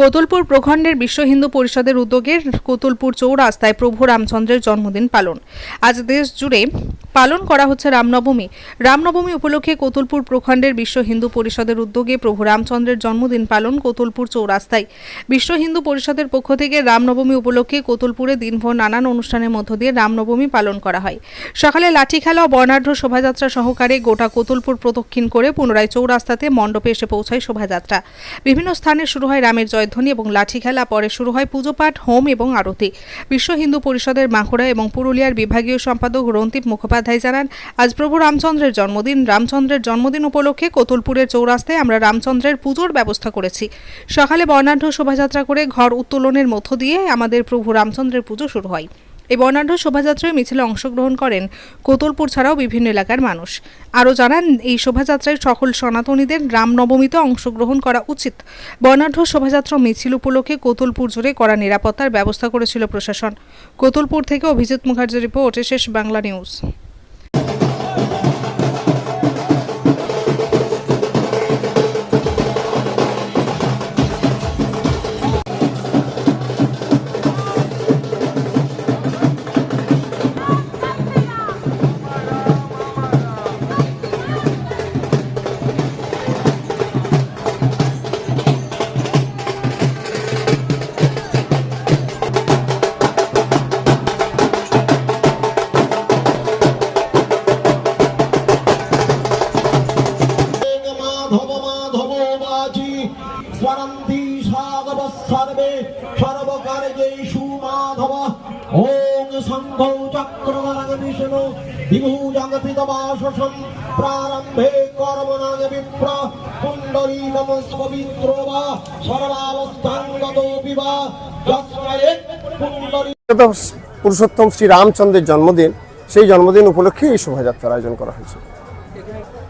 কোতুলপুর প্রখণ্ডের বিশ্ব হিন্দু পরিষদের উদ্যোগে কোতুলপুর চৌরাস্তায় প্রভু রামচন্দ্রের জন্মদিন পালন। আজ দেশ জুড়ে পালন করা হচ্ছে রামনবমী। রামনবমী উপলক্ষে কোতুলপুর প্রখণ্ডের বিশ্ব হিন্দু পরিষদের উদ্যোগে প্রভু রামচন্দ্রের জন্মদিন পালন কোতুলপুর চৌরাস্তায়। বিশ্ব হিন্দু পরিষদের পক্ষ থেকে রামনবমী উপলক্ষে কোতুলপুরে দিনভর নানান অনুষ্ঠানের মধ্য দিয়ে রামনবমী পালন করা হয়। সকালে লাঠি খেলা ও বর্ণাঢ্য শোভাযাত্রা সহকারে গোটা কোতুলপুর প্রদক্ষিণ করে পুনরায় চৌরাস্তাতে মণ্ডপে এসে পৌঁছায় শোভাযাত্রা। বিভিন্ন স্থানে শুরু হয় রামের জয়ধ্বনি এবং লাঠি খেলা পরে শুরু হয় পুজোপাঠ, হোম এবং আরতি। বিশ্ব হিন্দু পরিষদের বাঁকুড়া এবং পুরুলিয়ার বিভাগীয় সম্পাদক রন্তিপ মুখোপাধ্যায় জানান, আজ প্রভু রামচন্দ্রের জন্মদিন। রামচন্দ্রের জন্মদিন উপলক্ষে কোতুলপুরের চৌরাস্তায় আমরা রামচন্দ্রের পুজোর ব্যবস্থা করেছি। সকালে বর্ণাঢ্য শোভাযাত্রা করে ঘর উত্তোলনের মধ্য দিয়ে আমাদের প্রভু রামচন্দ্রের পুজো শুরু হয়। এই বর্ণাঢ্য শোভাযাত্রায় মিছিলে অংশগ্রহণ করেন কোতলপুর ছাড়াও বিভিন্ন এলাকার মানুষ। আরও জানান, এই শোভাযাত্রায় সকল সনাতনীদের রামনবমীতে অংশগ্রহণ করা উচিত। বর্ণাঢ্য শোভাযাত্রা মিছিল উপলক্ষে কোতলপুর জুড়ে করা নিরাপত্তার ব্যবস্থা করেছিল প্রশাসন। কোতলপুর থেকে অভিজিৎ মুখার্জির রিপোর্ট, শেষ বাংলা নিউজ। স্মরন্তি সাগব সর্বে প্রারম্ভে বিপ্র পুণ্ডরীকম পবিত্র পুরুষোত্তম শ্রী রামচন্দ্রের জন্মদিন। সেই জন্মদিন উপলক্ষে এই শোভাযাত্রার আয়োজন করা হয়েছে।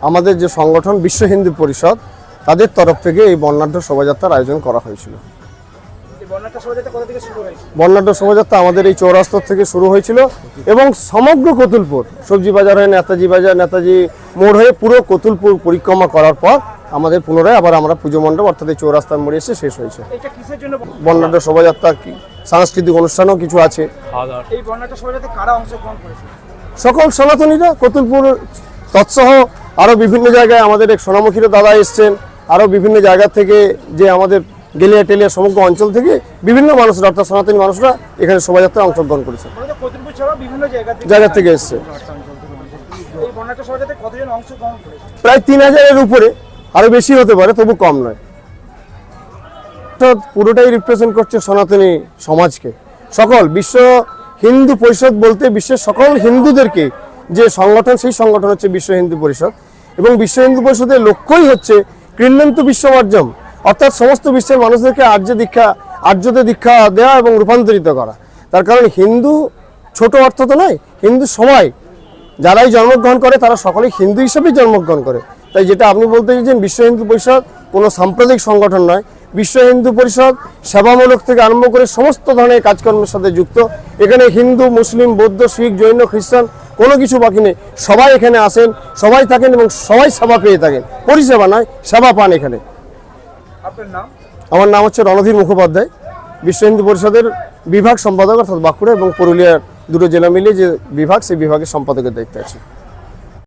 আমাদের যে সংগঠন বিশ্ব হিন্দু পরিষদ তাদের তরফ থেকে এই বর্ণাঢ্য শোভাযাত্রার আয়োজন করা হয়েছিল। বর্ণাঢ্য শোভাযাত্রা আমাদের এই চৌরাস্তর থেকে শুরু হয়েছিল এবং সমগ্র কতুলপুর সবজি বাজার হয়ে নেতাজি বাজার নেতাজি মোড় হয়ে পুরো কতুলপুর পরিক্রমা করার পর আমাদের পুনরায় আবার আমরা পুজো মণ্ডপ অর্থাৎ এই চৌরাস্তার মোড়ে এসে শেষ হয়েছে। বর্ণাঢ্য শোভাযাত্রা কি সাংস্কৃতিক অনুষ্ঠানও কিছু আছে। সকল সনাতনীরা কতুলপুর তৎসহ আরও বিভিন্ন জায়গায় আমাদের এক সোনামুখীরও দাদা এসছেন। আরও বিভিন্ন জায়গা থেকে যে আমাদের গেলিয়া টেলিয়া সমগ্র অঞ্চল থেকে বিভিন্ন মানুষরা অর্থাৎ সনাতনী মানুষরা এখানে শোভাযাত্রায় অংশগ্রহণ করেছে জায়গা থেকে এসছে। প্রায় তিন হাজারের উপরে আরও বেশি হতে পারে তবু কম নয়। অর্থাৎ পুরোটাই রিপ্রেজেন্ট করছে সনাতনী সমাজকে। সকল বিশ্ব হিন্দু পরিষদ বলতে বিশ্বের সকল হিন্দুদেরকে যে সংগঠন সেই সংগঠন হচ্ছে বিশ্ব হিন্দু পরিষদ। এবং বিশ্ব হিন্দু পরিষদের লক্ষ্যই হচ্ছে ক্রীড়ন্ত বিশ্ববর্জম অর্থাৎ সমস্ত বিশ্বের মানুষদেরকে আর্য দীক্ষা আর্যতে দীক্ষা দেওয়া এবং রূপান্তরিত করা। তার কারণ হিন্দু ছোট অর্থ তো নয়, হিন্দু সবাই যারাই জন্মগ্রহণ করে তারা সকলেই হিন্দু হিসেবেই জন্মগ্রহণ করে। তাই যেটা আপনি বলতে চাইছেন বিশ্ব হিন্দু পরিষদ কোনো সাম্প্রদায়িক সংগঠন নয়। বিশ্ব হিন্দু পরিষদ সেবামূলক থেকে আরম্ভ করে সমস্ত ধরনের কাজকর্মের সাথে যুক্ত। এখানে হিন্দু মুসলিম বৌদ্ধ শিখ জৈন খ্রিস্টান কোনো কিছু বাকি নেই। সবাই এখানে আসেন সবাই থাকেন এবং সবাই সেবা পেয়ে থাকেন। পরিষেবা নয় সেবা পান এখানে। আমার নাম হচ্ছে রণধীর মুখোপাধ্যায়। বিশ্ব হিন্দু পরিষদের বিভাগ সম্পাদক অর্থাৎ বাঁকুড়া এবং পুরুলিয়ার দুটো জেলা মিলিয়ে যে বিভাগ সেই বিভাগের সম্পাদকের দায়িত্বে আছে।